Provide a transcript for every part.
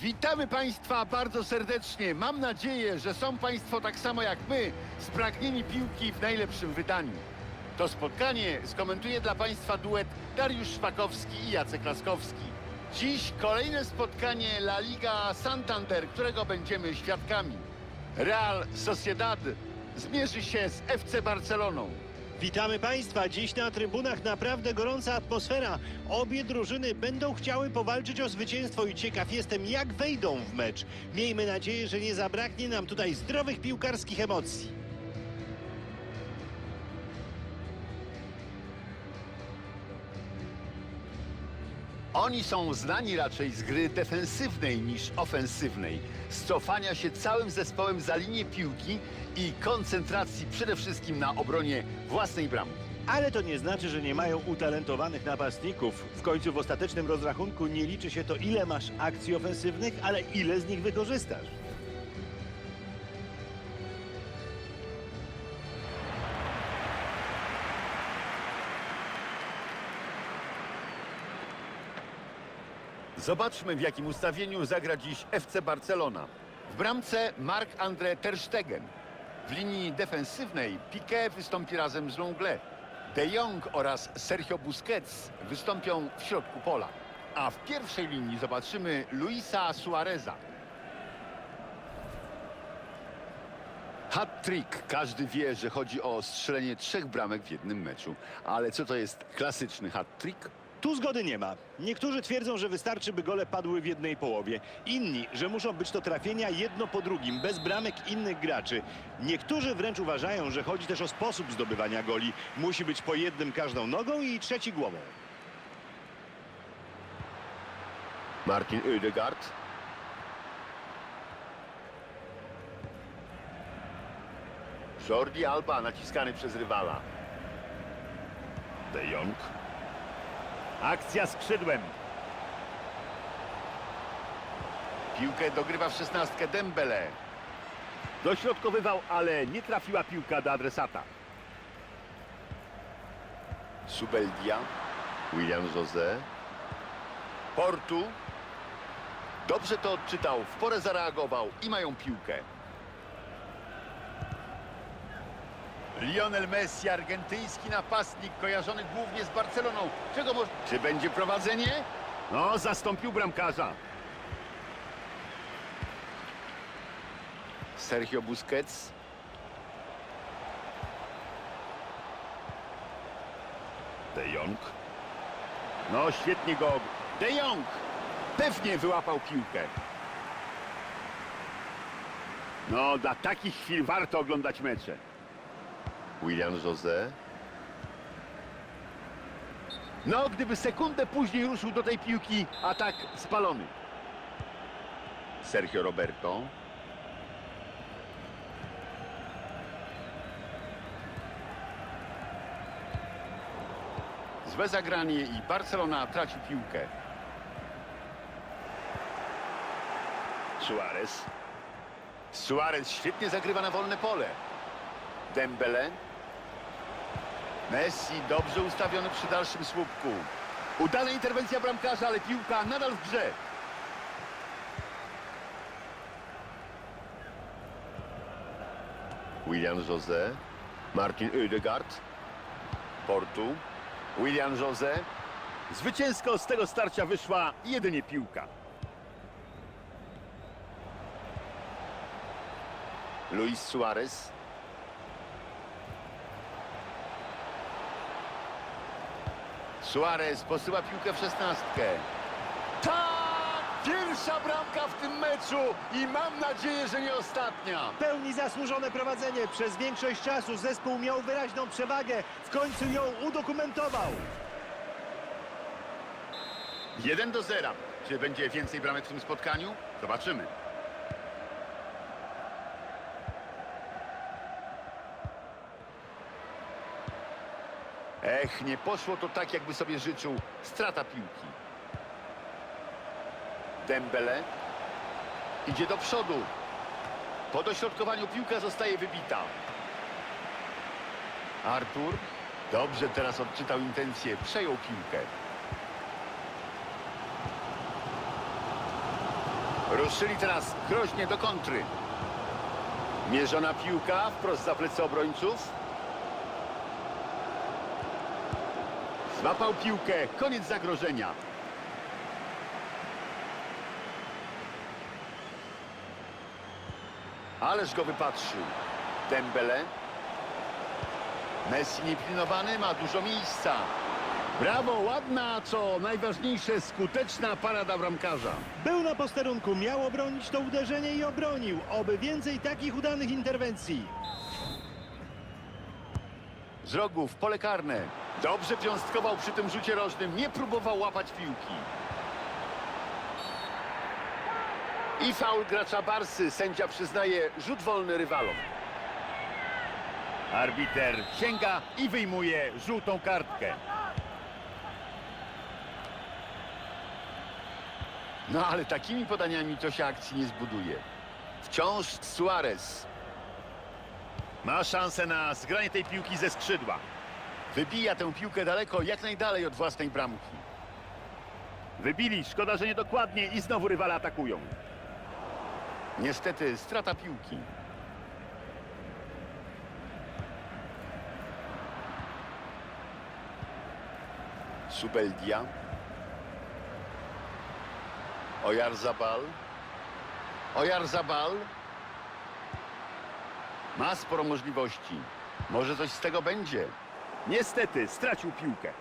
Witamy Państwa bardzo serdecznie. Mam nadzieję, że są Państwo tak samo jak my, spragnieni piłki w najlepszym wydaniu. To spotkanie skomentuje dla Państwa duet Dariusz Szpakowski i Jacek Laskowski. Dziś kolejne spotkanie La Liga Santander, którego będziemy świadkami. Real Sociedad zmierzy się z FC Barceloną. Witamy Państwa. Dziś na trybunach naprawdę gorąca atmosfera. Obie drużyny będą chciały powalczyć o zwycięstwo i ciekaw jestem, jak wejdą w mecz. Miejmy nadzieję, że nie zabraknie nam tutaj zdrowych piłkarskich emocji. Oni są znani raczej z gry defensywnej niż ofensywnej, z cofania się całym zespołem za linię piłki i koncentracji przede wszystkim na obronie własnej bramki. Ale to nie znaczy, że nie mają utalentowanych napastników. W końcu w ostatecznym rozrachunku nie liczy się to, ile masz akcji ofensywnych, ale ile z nich wykorzystasz. Zobaczmy w jakim ustawieniu zagra dziś FC Barcelona. W bramce Marc-André Ter Stegen. W linii defensywnej Piqué wystąpi razem z Longley. De Jong oraz Sergio Busquets wystąpią w środku pola. A w pierwszej linii zobaczymy Luisa Suareza. Hat-trick. Każdy wie, że chodzi o strzelenie trzech bramek w jednym meczu. Ale co to jest klasyczny hat-trick? Tu zgody nie ma. Niektórzy twierdzą, że wystarczy, by gole padły w jednej połowie. Inni, że muszą być to trafienia jedno po drugim, bez bramek innych graczy. Niektórzy wręcz uważają, że chodzi też o sposób zdobywania goli. Musi być po jednym każdą nogą i trzeci głową. Martin Oedegaard. Jordi Alba naciskany przez rywala. De Jong. Akcja skrzydłem. Piłkę dogrywa w szesnastkę Dembele. Dośrodkowywał, ale nie trafiła piłka do adresata. Subeldia. William José. Portu. Dobrze to odczytał, w porę zareagował i mają piłkę. Lionel Messi, argentyński napastnik, kojarzony głównie z Barceloną. Czego może... Czy będzie prowadzenie? No, zastąpił bramkarza. Sergio Busquets. De Jong. No, świetnie go... De Jong! Pewnie wyłapał piłkę. No, dla takich chwil warto oglądać mecze. William José. No, gdyby sekundę później ruszył do tej piłki, atak spalony. Sergio Roberto. Złe zagranie i Barcelona traci piłkę. Suarez. Suarez świetnie zagrywa na wolne pole. Dembele. Messi dobrze ustawiony przy dalszym słupku. Udana interwencja bramkarza, ale piłka nadal w grze. William José. Martin Oedegaard. Portu. William José. Zwycięsko z tego starcia wyszła jedynie piłka. Luis Suarez. Suarez posyła piłkę w szesnastkę. Tak! Pierwsza bramka w tym meczu i mam nadzieję, że nie ostatnia. Pełni zasłużone prowadzenie. Przez większość czasu zespół miał wyraźną przewagę. W końcu ją udokumentował. 1 do 0. Czy będzie więcej bramek w tym spotkaniu? Zobaczymy. Ech, nie poszło to tak, jakby sobie życzył. Strata piłki. Dembele. Idzie do przodu. Po dośrodkowaniu piłka zostaje wybita. Artur. Dobrze teraz odczytał intencję. Przejął piłkę. Ruszyli teraz groźnie do kontry. Mierzona piłka wprost za plecy obrońców. Złapał piłkę, koniec zagrożenia. Ależ go wypatrzył. Dembele. Messi niepilnowany, ma dużo miejsca. Brawo, ładna, co najważniejsze, skuteczna parada bramkarza. Był na posterunku, miał obronić to uderzenie i obronił. Oby więcej takich udanych interwencji. Rogu w pole karne. Dobrze wiązkował przy tym rzucie rożnym, nie próbował łapać piłki. I faul gracza Barsy. Sędzia przyznaje rzut wolny rywalom. Arbiter sięga i wyjmuje żółtą kartkę. No ale takimi podaniami to się akcji nie zbuduje. Wciąż Suarez. Ma szansę na zgranie tej piłki ze skrzydła. Wybija tę piłkę daleko, jak najdalej od własnej bramki. Wybili, szkoda, że niedokładnie i znowu rywale atakują. Niestety strata piłki. Subeldia. Ojarzabal. Ojarzabal. Ma sporo możliwości. Może coś z tego będzie. Niestety, stracił piłkę.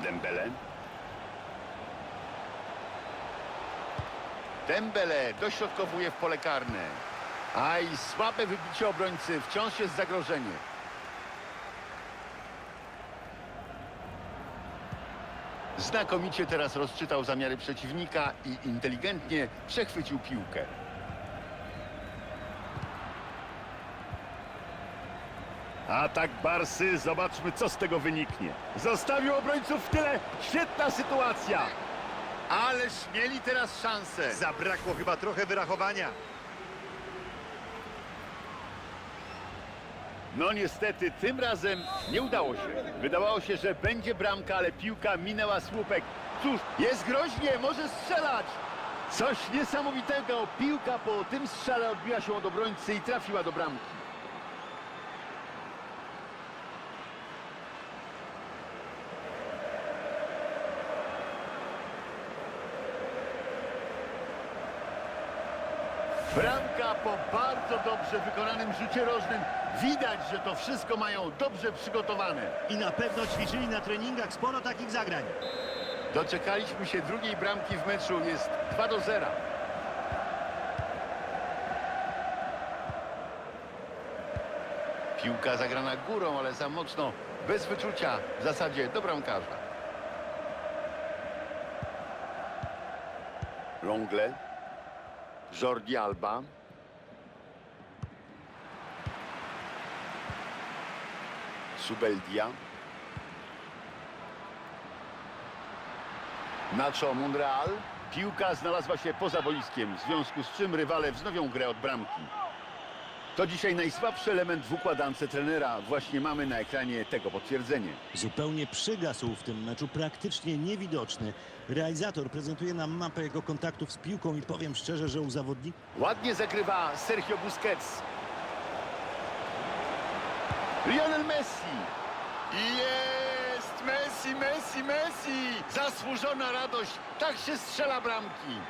Dembele. Dembele dośrodkowuje w pole karne. Aj, słabe wybicie obrońcy. Wciąż jest zagrożenie. Znakomicie teraz rozczytał zamiary przeciwnika i inteligentnie przechwycił piłkę. Atak Barsy, zobaczmy co z tego wyniknie. Zostawił obrońców w tyle, świetna sytuacja. Ależ mieli teraz szansę. Zabrakło chyba trochę wyrachowania. No niestety, tym razem nie udało się. Wydawało się, że będzie bramka, ale piłka minęła słupek. Cóż, jest groźnie, może strzelać. Coś niesamowitego. Piłka po tym strzale odbiła się od obrońcy i trafiła do bramki. Bramka po bardzo dobrze wykonanym rzucie rożnym. Widać, że to wszystko mają dobrze przygotowane. I na pewno ćwiczyli na treningach sporo takich zagrań. Doczekaliśmy się drugiej bramki w meczu. Jest 2 do 0. Piłka zagrana górą, ale za mocno, bez wyczucia w zasadzie do bramkarza. Longle. Jordi Alba. Subeldia. Nacho Monreal. Piłka znalazła się poza boiskiem, w związku z czym rywale wznowią grę od bramki. To dzisiaj najsłabszy element w układance trenera. Właśnie mamy na ekranie tego potwierdzenie. Zupełnie przygasł w tym meczu, praktycznie niewidoczny. Realizator prezentuje nam mapę jego kontaktów z piłką i powiem szczerze, że u zawodnika Ładnie zagrywa Sergio Busquets. Lionel Messi. Jest Messi, Messi, Messi. Zasłużona radość. Tak się strzela bramki.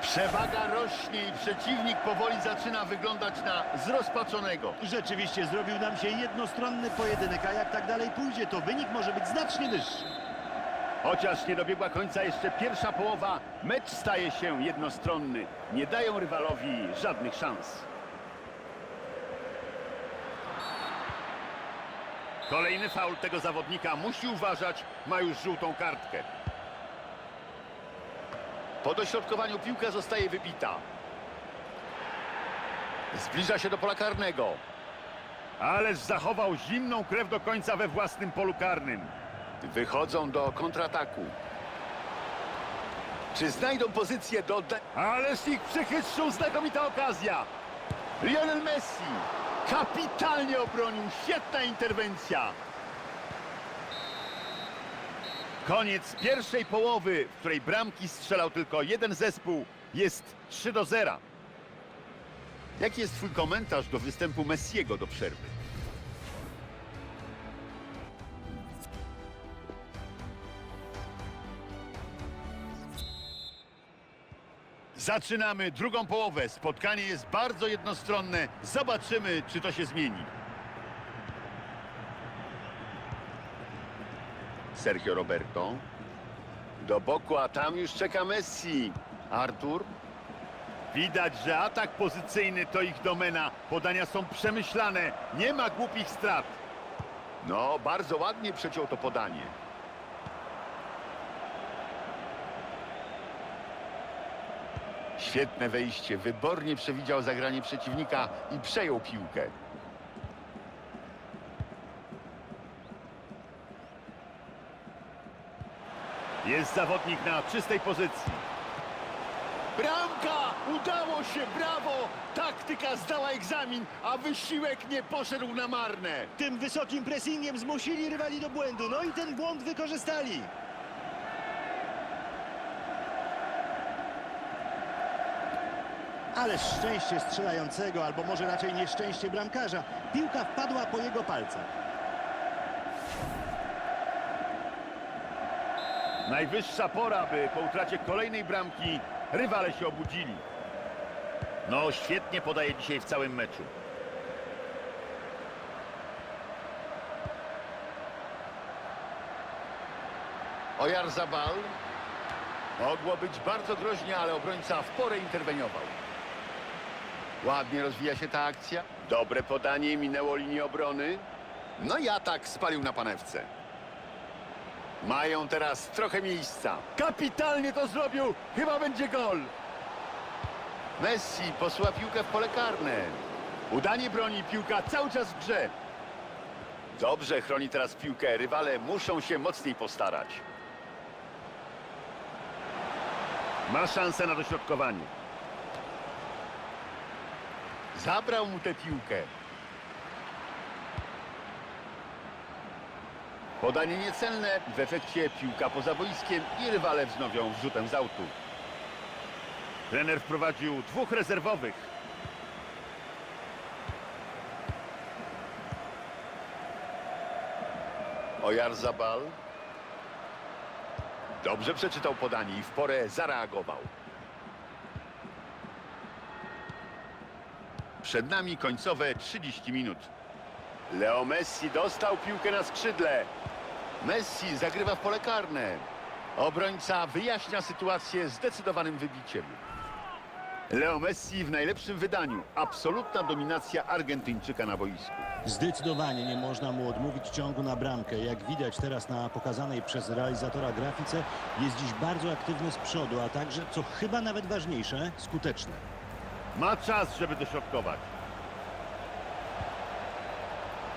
Przewaga rośnie i przeciwnik powoli zaczyna wyglądać na zrozpaczonego. rzeczywiście zrobił nam się jednostronny pojedynek, a jak tak dalej pójdzie, to wynik może być znacznie wyższy. Chociaż nie dobiegła końca jeszcze pierwsza połowa, mecz staje się jednostronny. Nie dają rywalowi żadnych szans. Kolejny faul tego zawodnika. Musi uważać, ma już żółtą kartkę. Po dośrodkowaniu piłka zostaje wybita. Zbliża się do pola karnego. Ależ zachował zimną krew do końca we własnym polu karnym. Wychodzą do kontrataku. Czy znajdą pozycję do... Ależ ich przechytrzył, znakomita okazja! Lionel Messi kapitalnie obronił, świetna interwencja! Koniec pierwszej połowy, w której bramki strzelał tylko jeden zespół, jest 3 do 0. Jaki jest twój komentarz do występu Messiego do przerwy? Zaczynamy drugą połowę. Spotkanie jest bardzo jednostronne. Zobaczymy, czy to się zmieni. Sergio Roberto. Do boku, a tam już czeka Messi. Artur. Widać, że atak pozycyjny to ich domena. Podania są przemyślane. Nie ma głupich strat. No, bardzo ładnie przeciął to podanie. Świetne wejście. Wybornie przewidział zagranie przeciwnika i przejął piłkę. Jest zawodnik na czystej pozycji. Bramka! Udało się, brawo! Taktyka zdała egzamin, a wysiłek nie poszedł na marne. Tym wysokim pressingiem zmusili rywali do błędu, no i ten błąd wykorzystali. Ale szczęście strzelającego, albo może raczej nieszczęście bramkarza. Piłka wpadła po jego palcach. Najwyższa pora, by po utracie kolejnej bramki rywale się obudzili. No, świetnie podaje dzisiaj w całym meczu. Ojarzabal. Mogło być bardzo groźnie, ale obrońca w porę interweniował. Ładnie rozwija się ta akcja. Dobre podanie, minęło linię obrony. No i atak spalił na panewce. Mają teraz trochę miejsca. Kapitalnie to zrobił. Chyba będzie gol. Messi posyła piłkę w pole karne. Udanie broni, piłka cały czas w grze. Dobrze chroni teraz piłkę. Rywale muszą się mocniej postarać. Ma szansę na dośrodkowanie. Zabrał mu tę piłkę. Podanie niecelne, w efekcie piłka poza boiskiem i rywale wznowią wrzutem z autu. Trener wprowadził dwóch rezerwowych. Ojarzabal. Dobrze przeczytał podanie i w porę zareagował. Przed nami końcowe 30 minut. Leo Messi dostał piłkę na skrzydle. Messi zagrywa w pole karne. Obrońca wyjaśnia sytuację zdecydowanym wybiciem. Leo Messi w najlepszym wydaniu. Absolutna dominacja Argentyńczyka na boisku. Zdecydowanie nie można mu odmówić ciągu na bramkę. Jak widać teraz na pokazanej przez realizatora grafice, jest dziś bardzo aktywny z przodu, a także, co chyba nawet ważniejsze, skuteczny. Ma czas, żeby dośrodkować.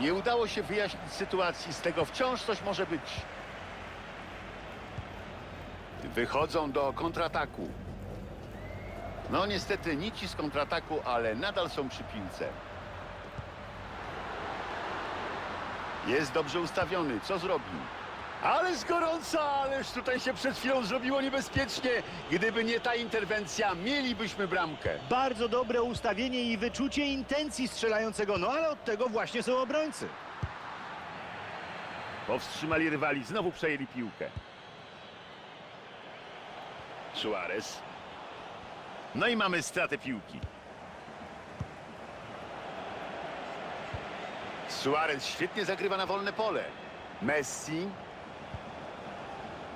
Nie udało się wyjaśnić sytuacji, z tego wciąż coś może być. Wychodzą do kontrataku. No niestety nici z kontrataku, ale nadal są przy piłce. Jest dobrze ustawiony, co zrobi? Ależ gorąco, ależ tutaj się przed chwilą zrobiło niebezpiecznie. Gdyby nie ta interwencja, mielibyśmy bramkę. Bardzo dobre ustawienie i wyczucie intencji strzelającego, no ale od tego właśnie są obrońcy. Powstrzymali rywali, znowu przejęli piłkę. Suarez. No i mamy stratę piłki. Suarez świetnie zagrywa na wolne pole. Messi.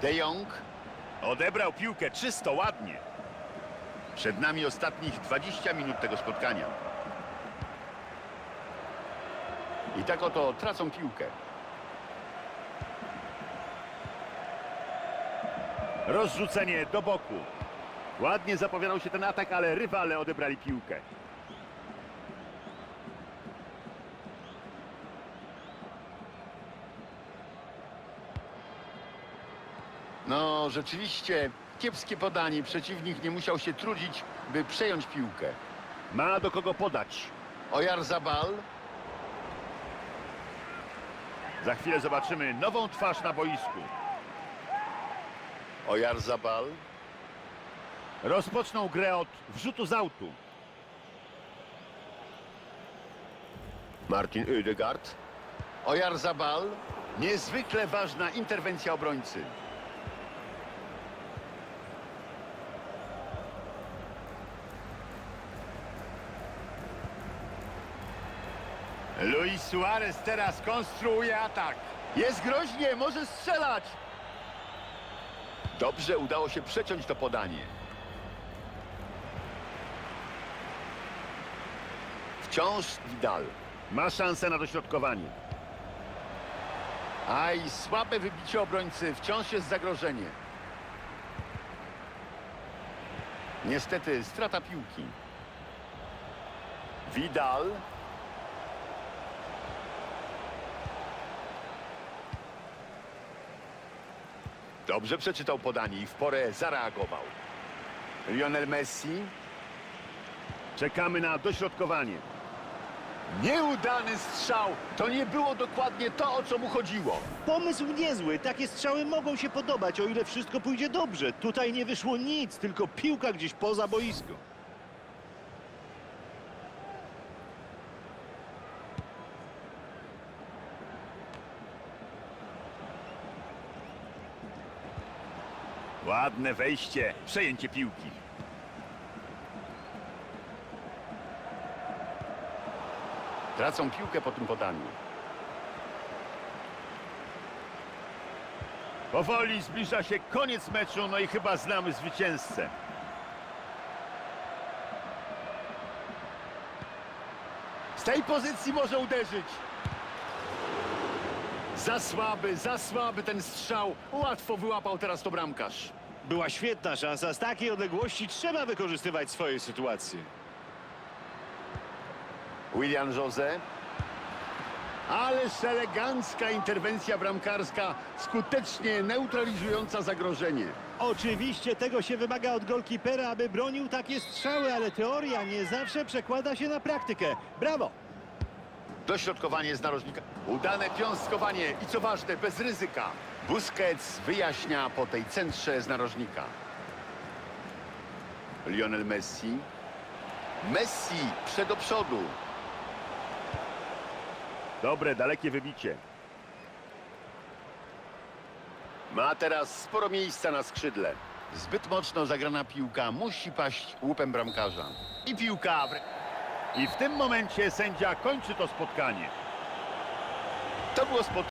De Jong. Odebrał piłkę czysto, ładnie. Przed nami ostatnich 20 minut tego spotkania. I tak oto tracą piłkę. Rozrzucenie do boku. Ładnie zapowiadał się ten atak, ale rywale odebrali piłkę. No, rzeczywiście, kiepskie podanie. Przeciwnik nie musiał się trudzić, by przejąć piłkę. Ma do kogo podać. Ojarzabal, Za chwilę zobaczymy nową twarz na boisku. Ojarzabal, Rozpoczną grę od wrzutu z autu. Martin Oedegaard, Ojarzabal. Niezwykle ważna interwencja obrońcy. Luis Suarez teraz konstruuje atak. Jest groźnie, może strzelać. Dobrze udało się przeciąć to podanie. Wciąż Vidal. Ma szansę na dośrodkowanie. Aj, słabe wybicie obrońcy. Wciąż jest zagrożenie. Niestety, strata piłki. Vidal. Dobrze przeczytał podanie i w porę zareagował. Lionel Messi. Czekamy na dośrodkowanie. Nieudany strzał. To nie było dokładnie to, o co mu chodziło. Pomysł niezły. Takie strzały mogą się podobać, o ile wszystko pójdzie dobrze. Tutaj nie wyszło nic, tylko piłka gdzieś poza boisko. Ładne wejście, przejęcie piłki. Tracą piłkę po tym podaniu. Powoli zbliża się koniec meczu, no i chyba znamy zwycięzcę. Z tej pozycji może uderzyć. Za słaby, za słaby ten strzał. Łatwo wyłapał teraz to bramkarz. Była świetna szansa. Z takiej odległości trzeba wykorzystywać swoje sytuacje. William Jose. Ależ elegancka interwencja bramkarska, skutecznie neutralizująca zagrożenie. Oczywiście tego się wymaga od golkipera, aby bronił takie strzały, ale teoria nie zawsze przekłada się na praktykę. Brawo! Dośrodkowanie z narożnika. Udane piąstkowanie i co ważne, bez ryzyka. Busquets wyjaśnia po tej centrze z narożnika. Lionel Messi. Messi przed do przodu. Dobre, dalekie wybicie. Ma teraz sporo miejsca na skrzydle. Zbyt mocno zagrana piłka musi paść łupem bramkarza. I piłka. w- I w tym momencie sędzia kończy to spotkanie. To było spotkanie.